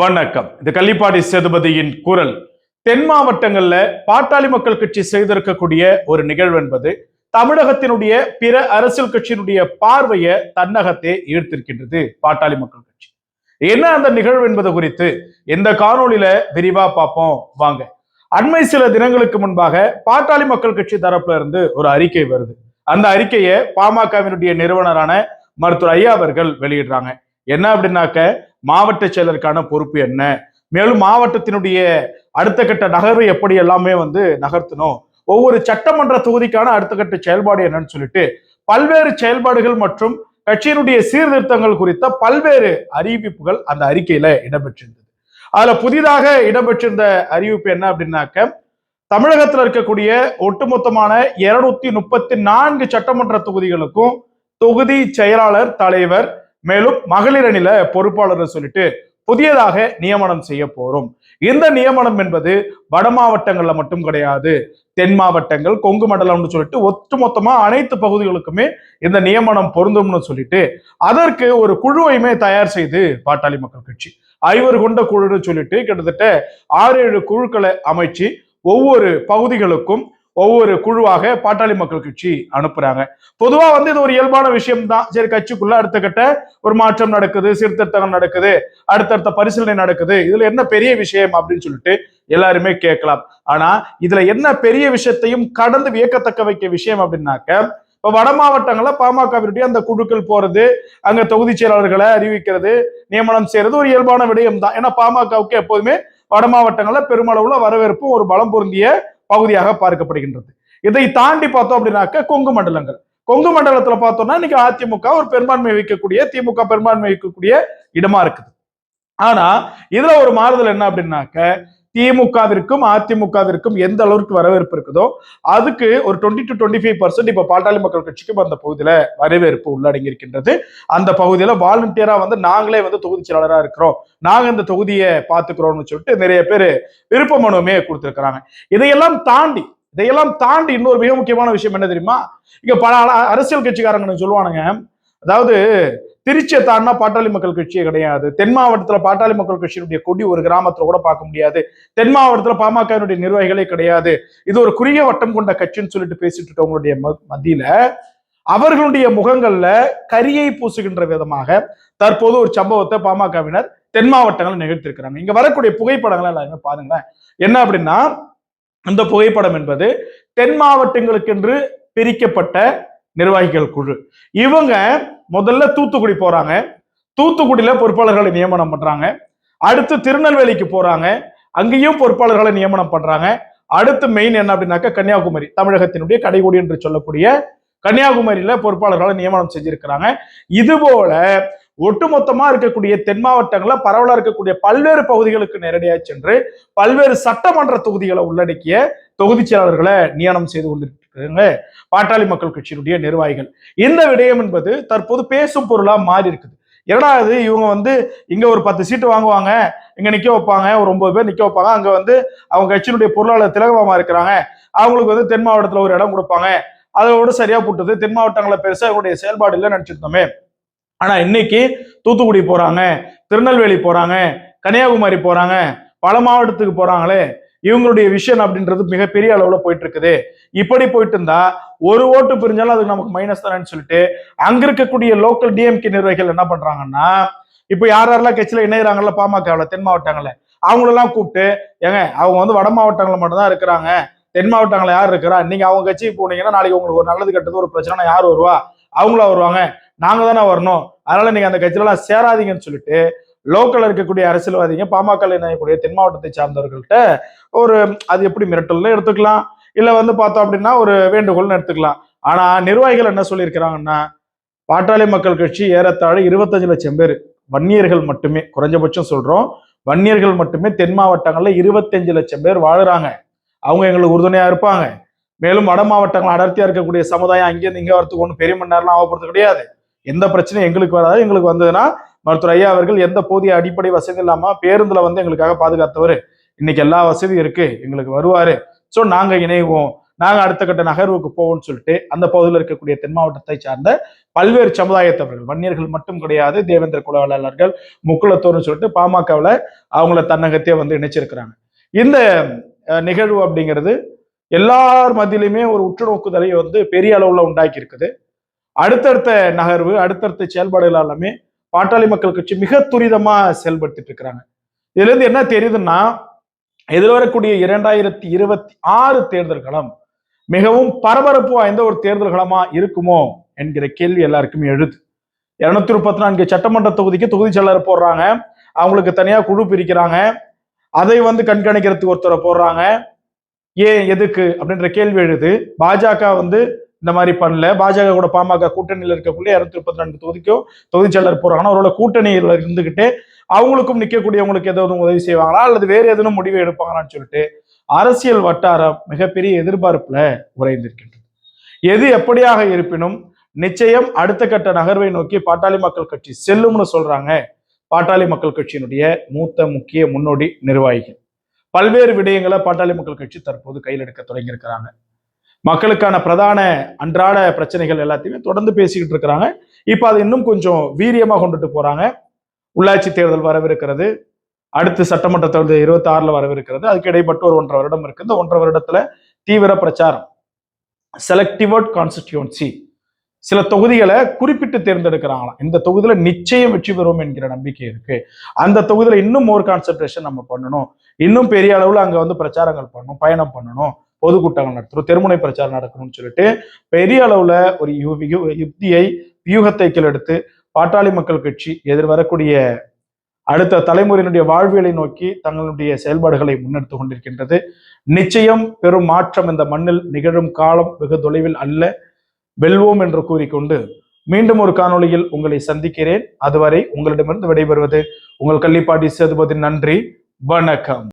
வணக்கம். இது கள்ளிப்பாடி சேதுபதியின் குரல். தென் மாவட்டங்கள்ல பாட்டாளி மக்கள் கட்சி செய்திருக்கக்கூடிய ஒரு நிகழ்வு என்பது தமிழகத்தினுடைய பிற அரசியல் கட்சியினுடைய பார்வையை தன்னகத்தே ஈர்த்திருக்கின்றது பாட்டாளி மக்கள் கட்சி. என்ன அந்த நிகழ்வு என்பது குறித்து இந்த காணொளியில விரிவா பார்ப்போம்? வாங்க. அண்மை சில தினங்களுக்கு முன்பாக பாட்டாளி மக்கள் கட்சி தரப்புல இருந்து ஒரு அறிக்கை வருது. அந்த அறிக்கையை பாமகவினுடைய நிறுவனரான மருத்துவர் ஐயா அவர்கள் வெளியிடுறாங்க. என்ன அப்படின்னாக்க மாவட்ட செயலருக்கான பொறுப்பு என்ன? மேலும் மாவட்டத்தினுடைய அடுத்த கட்ட நகர்வு எப்படி எல்லாமே வந்து நகர்த்தணும்? ஒவ்வொரு சட்டமன்ற தொகுதிக்கான அடுத்த கட்ட செயல்பாடு என்னன்னு சொல்லிட்டு பல்வேறு செயல்பாடுகள் மற்றும் கட்சியினுடைய சீர்திருத்தங்கள் குறித்த பல்வேறு அறிவிப்புகள் அந்த அறிக்கையில இடம்பெற்றிருந்தது. அதுல புதிதாக இடம்பெற்றிருந்த அறிவிப்பு என்ன அப்படின்னாக்க தமிழகத்தில் இருக்கக்கூடிய ஒட்டுமொத்தமான இருநூத்தி முப்பத்தி நான்கு சட்டமன்ற தொகுதிகளுக்கும் தொகுதி செயலாளர் தலைவர் மேலும் மகளிர் அணில பொறுப்பாளர் சொல்லிட்டு புதியதாக நியமனம் செய்ய போறோம். இந்த நியமனம் என்பது வட மாவட்டங்கள்ல மட்டும் கிடையாது தென் மாவட்டங்கள் கொங்கு மண்டலம்னு சொல்லிட்டு ஒட்டுமொத்தமா அனைத்து பகுதிகளுக்குமே இந்த நியமனம் பொருந்தும்னு சொல்லிட்டு அதற்கு ஒரு குழுவையுமே தயார் செய்து பாட்டாளி மக்கள் கட்சி. ஐவர் கொண்ட குழுன்னு சொல்லிட்டு கிட்டத்தட்ட ஆறு ஏழு குழுக்களை அமைச்சு ஒவ்வொரு பகுதிகளுக்கும் ஒவ்வொரு குழுவாக பாட்டாளி மக்கள் கட்சி அனுப்புறாங்க. பொதுவா வந்து இது ஒரு இயல்பான விஷயம் தான் சரி கட்சிக்குள்ள அடுத்த கட்ட ஒரு மாற்றம் நடக்குது சீர்திருத்தம் நடக்குது அடுத்தடுத்த பரிசீலனை நடக்குது. இதுல என்ன பெரிய விஷயம் அப்படின்னு சொல்லிட்டு எல்லாருமே கேட்கலாம். ஆனா இதுல என்ன பெரிய விஷயத்தையும் கடந்து வியக்கத்தக்க வைக்க விஷயம் அப்படின்னாக்க இப்ப வட மாவட்டங்கள்ல பாமகவினுடைய அந்த குழுக்கள் போறது அங்க தொகுதி செயலாளர்களை அறிவிக்கிறது நியமனம் செய்யறது ஒரு இயல்பான விடயம் தான் ஏன்னா பாமகவுக்கு எப்போதுமே வட மாவட்டங்கள்ல பெருமளவுல வரவேற்பும் ஒரு பலம் பொருந்திய பகுதியாக பார்க்கப்படுகின்றது. இதை தாண்டி பார்த்தோம் அப்படின்னாக்க கொங்கு மண்டலங்கள். கொங்கு மண்டலத்துல பார்த்தோம்னா இன்னைக்கு அதிமுக ஒரு பெரும்பான்மை வைக்கக்கூடிய திமுக பெரும்பான்மை வைக்கக்கூடிய இடமா இருக்குது. ஆனா இதுல ஒரு மாறுதல் என்ன அப்படின்னாக்க திமுகவிற்கும் அதிமுகவிற்கும் எந்த அளவுக்கு வரவேற்பு இருக்குதோ அதுக்கு ஒரு twenty to twenty five percent இப்ப பாட்டாளி மக்கள் கட்சிக்கும் அந்த பகுதியில வரவேற்பு உள்ளடங்கி இருக்கின்றது அந்த பகுதியில வாலண்டியரா வந்து நாங்களே வந்து தொகுதி செயலாளராக இருக்கிறோம். நாங்க இந்த தொகுதியை பாத்துக்கிறோம்னு சொல்லிட்டு நிறைய பேர் விருப்ப மனுவுமே கொடுத்துருக்குறாங்க. இதையெல்லாம் தாண்டி இதையெல்லாம் தாண்டி இன்னொரு மிக முக்கியமான விஷயம் என்ன தெரியுமா? இங்க பல அரசியல் கட்சிக்காரங்க சொல்லுவானுங்க. அதாவது திருச்சியை தாண்டினா பாட்டாளி மக்கள் கட்சியே கிடையாது. தென் மாவட்டத்தில் பாட்டாளி மக்கள் கட்சியினுடைய கொடி ஒரு கிராமத்தில் கூட பார்க்க முடியாது. தென் மாவட்டத்தில் பாமகவினுடைய நிர்வாகிகளே கிடையாது. இது ஒரு குறுகிய வட்டம் கொண்ட கட்சின்னு சொல்லிட்டு பேசிட்டு இருக்கவங்களுடைய ம- மத்தியில அவர்களுடைய முகங்கள்ல கரியை பூசுகின்ற விதமாக தற்போது ஒரு சம்பவத்தை பாமகவினர் தென் மாவட்டங்களில் நிகழ்த்திருக்கிறாங்க இங்க வரக்கூடிய புகைப்படங்கள் எல்லாருமே பாருங்களேன். என்ன அப்படின்னா இந்த புகைப்படம் என்பது தென் மாவட்டங்களுக்கென்று பிரிக்கப்பட்ட நிர்வாகிகள் குழு. இவங்க முதல்ல தூத்துக்குடி போறாங்க. தூத்துக்குடியில பொறுப்பாளர்களை நியமனம் பண்றாங்க. அடுத்து திருநெல்வேலிக்கு போறாங்க. அங்கேயும் பொறுப்பாளர்களை நியமனம் பண்றாங்க. அடுத்து மெயின் என்ன அப்படின்னாக்க கன்னியாகுமரி தமிழகத்தினுடைய கடைகோடி என்று சொல்லக்கூடிய கன்னியாகுமரியில பொறுப்பாளர்களை நியமனம் செஞ்சிருக்கிறாங்க. இது போல ஒட்டுமொத்தமா இருக்கக்கூடிய தென் மாவட்டங்கள்ல பரவலா இருக்கக்கூடிய பல்வேறு பகுதிகளுக்கு நேரடியாக சென்று பல்வேறு சட்டமன்ற தொகுதிகளை உள்ளடக்கிய தொகுதி செயலாளர்களை நியமனம் செய்து கொண்டிருக்கிறாங்க. பாட்டாளி மக்கள் கட்சியினுடைய நிர்வாகிகள். இந்த விடயம் என்பது தற்போது பேசும் பொருளா மாறி இருக்குது. என்னடா இவங்க வந்து இங்க ஒரு பத்து சீட்டு வாங்குவாங்க. இங்க நிக்க வைப்பாங்க. ஒரு ஒன்பது பேர் நிக்க வைப்பாங்க. அங்க வந்து அவங்க கட்சியினுடைய பொருளாளர் திலகமாமா இருக்கிறாங்க. அவங்களுக்கு வந்து தென் மாவட்டத்துல ஒரு இடம் கொடுப்பாங்க. அதோட சரியா போட்டது தென் மாவட்டங்களை பெருசா இவங்களுடைய செயல்பாடு இல்லை நினைச்சிருந்தோமே. ஆனா இன்னைக்கு தூத்துக்குடி போறாங்க திருநெல்வேலி போறாங்க கன்னியாகுமரி போறாங்க பல மாவட்டத்துக்கு போறாங்களே. இவங்களுடைய விஷன் அப்படின்றது மிகப்பெரிய அளவுல போயிட்டு இருக்குது இப்படி போயிட்டு இருந்தா ஒரு ஓட்டு பிரிஞ்சாலும் அதுக்கு நமக்கு மைனஸ் தானேன்னு சொல்லிட்டு அங்க இருக்கக்கூடிய லோக்கல் டிஎம்கே நிர்வாகிகள் என்ன பண்றாங்கன்னா இப்ப யார் யாரெல்லாம் கட்சியில இணையிறாங்கல்ல பாமகவில் தென் மாவட்டங்கள்ல அவங்களெல்லாம் கூப்பிட்டு ஏங்க அவங்க வந்து வட மாவட்டங்கள்ல மட்டும்தான் இருக்கிறாங்க. தென் மாவட்டங்கள்ல யார் இருக்கிறா? நீங்க அவங்க கட்சிக்கு போனீங்கன்னா நாளைக்கு உங்களுக்கு ஒரு நல்லது கெட்டது ஒரு பிரச்சனை யார் வருவா? அவங்களா வருவாங்க. நாங்க தானே வரணும். அதனால நீங்க அந்த கட்சியிலலாம் சேராதீங்கன்னு சொல்லிட்டு லோக்கல்ல இருக்கக்கூடிய அரசியல்வாதிங்க பாமக இணையக்கூடிய தென் மாவட்டத்தை சார்ந்தவர்கள்ட்ட ஒரு அது எப்படி மிரட்டல்னு எடுத்துக்கலாம். இல்லை வந்து பார்த்தோம் அப்படின்னா ஒரு வேண்டுகோள்னு எடுத்துக்கலாம். ஆனால் நிர்வாகிகள் என்ன சொல்லியிருக்கிறாங்கன்னா பாட்டாளி மக்கள் கட்சி ஏறத்தாழ இருபத்தஞ்சு லட்சம் பேர். வன்னியர்கள் மட்டுமே குறைஞ்சபட்சம் சொல்கிறோம் வன்னியர்கள் மட்டுமே தென் மாவட்டங்களில் இருபத்தஞ்சு லட்சம் பேர் வாழுறாங்க. அவங்க எங்களுக்கு உறுதுணையாக இருப்பாங்க. மேலும் வட மாவட்டங்கள் அடர்த்தியாக இருக்கக்கூடிய சமுதாயம் அங்கேருந்து இங்கே வரத்துக்கு ஒன்றும் பெரிய மணி நேரம்லாம் ஆகப்படுறது கிடையாது. எந்த பிரச்சனையும் எங்களுக்கு வராது. எங்களுக்கு வந்ததுன்னா மருத்துவர் ஐயா அவர்கள் எந்த போதிய அடிப்படை வசதி இல்லாமல் பேருந்தில் வந்து எங்களுக்காக பாதுகாத்தவர். இன்னைக்கு எல்லா வசதியும் இருக்கு எங்களுக்கு வருவாரு. ஸோ நாங்க இணைவோம். நாங்க அடுத்த கட்ட நகர்வுக்கு போவோம்னு சொல்லிட்டு அந்த பகுதியில் இருக்கக்கூடிய தென் மாவட்டத்தை சார்ந்த பல்வேறு சமுதாயத்தவர்கள் வன்னியர்கள் மட்டும் கிடையாது தேவேந்திர குலவாளர்கள் முக்குளத்தோர்னு சொல்லிட்டு பாமகவில் அவங்கள தன்னகத்தையே வந்து இணைச்சிருக்கிறாங்க. இந்த நிகழ்வு அப்படிங்கிறது எல்லார் மத்தியிலுமே ஒரு உற்று நோக்குதலை வந்து பெரிய அளவில் உண்டாக்கி இருக்குது அடுத்தடுத்த நகர்வு அடுத்தடுத்த செயல்பாடுகள் எல்லாமே பாட்டாளி மக்கள் கட்சி மிக துரிதமா செயல்படுத்திட்டு இருக்கிறாங்க. இதுல இருந்து என்ன தெரியுதுன்னா எதிர்வரக்கூடிய இரண்டாயிரத்தி இருபத்தி ஆறு தேர்தல் களம் மிகவும் பரபரப்பு வாய்ந்த ஒரு தேர்தல் களமா இருக்குமோ என்கிற கேள்வி எல்லாருக்குமே எழுது. இருநூத்தி முப்பத்தி நான்கு சட்டமன்ற தொகுதிக்கு தொகுதி செயலர் போடுறாங்க. அவங்களுக்கு தனியா குழு பிரிக்கிறாங்க. அதை வந்து கண்காணிக்கிறதுக்கு ஒருத்தரை போடுறாங்க. ஏன் எதுக்கு அப்படின்ற கேள்வி எழுது. பாஜக வந்து இந்த மாதிரி பண்ணல. பாஜக கூட பாமக கூட்டணியில் இருக்கக்கூடிய இருநூத்தி முப்பத்தி ரெண்டு தொகுதிக்கும் தொகுதிச்செயலர் போறாங்கன்னா அவரோட கூட்டணியில் இருந்துகிட்டு அவங்களுக்கும் நிற்கக்கூடியவங்களுக்கு ஏதாவது உதவி செய்வாங்களா? அல்லது வேறு எதுவும் முடிவு எடுப்பாங்களான்னு சொல்லிட்டு அரசியல் வட்டாரம் மிகப்பெரிய எதிர்பார்ப்புல உறைந்திருக்கின்றது. எது எப்படியாக இருப்பினும் நிச்சயம் அடுத்த கட்ட நகர்வை நோக்கி பாட்டாளி மக்கள் கட்சி செல்லும்னு சொல்றாங்க. பாட்டாளி மக்கள் கட்சியினுடைய மூத்த முக்கிய முன்னோடி நிர்வாகிகள். பல்வேறு விடயங்களை பாட்டாளி மக்கள் கட்சி தற்போது கையில் எடுக்க தொடங்கியிருக்கிறாங்க. மக்களுக்கான பிரதான அன்றாட பிரச்சனைகள் எல்லாத்தையுமே தொடர்ந்து பேசிக்கிட்டு இருக்கிறாங்க. இப்போ அது இன்னும் கொஞ்சம் வீரியமாக கொண்டுட்டு போறாங்க. உள்ளாட்சி தேர்தல் வரவிருக்கிறது. அடுத்து சட்டமன்ற தேர்தல் இருபத்தி ஆறுல வரவிருக்கிறது. அதுக்கு இடைப்பட்டு ஒரு ஒன்றரை வருடம் இருக்கு. இந்த ஒன்றரை வருடத்துல தீவிர பிரச்சாரம். செலக்டிவர்ட் கான்ஸ்டிடியூன்சி சில தொகுதிகளை குறிப்பிட்டு தேர்ந்தெடுக்கிறாங்களாம். இந்த தொகுதியில நிச்சயம் வெற்றி பெறுவோம் என்கிற நம்பிக்கை இருக்கு. அந்த தொகுதியில இன்னும் மோர் கான்சென்ட்ரேஷன் நம்ம பண்ணணும். இன்னும் பெரிய அளவுல அங்க வந்து பிரச்சாரங்கள் பண்ணணும் பயணம் பண்ணணும். பொதுக்கூட்டங்கள் நடத்தணும் தெருமுனை பிரச்சாரம் நடக்கணும்னு சொல்லிட்டு பெரிய அளவுல ஒரு யு- யுக்தியை வியூகத்தை எடுத்து பாட்டாளி மக்கள் கட்சி எதிர்வரக்கூடிய அடுத்த தலைமுறையினுடைய வாழ்வியலை நோக்கி தங்களுடைய செயல்பாடுகளை முன்னெடுத்து கொண்டிருக்கின்றது. நிச்சயம் பெரும் மாற்றம் இந்த மண்ணில் நிகழும் காலம் வெகு தொலைவில் அல்ல. வெல்வோம் என்று கூறிக்கொண்டு மீண்டும் ஒரு காணொளியில் உங்களை சந்திக்கிறேன். அதுவரை உங்களிடமிருந்து விடைபெறுவது உங்கள் கள்ளிப்பாட்டி சேதுபதி நன்றி. வணக்கம்.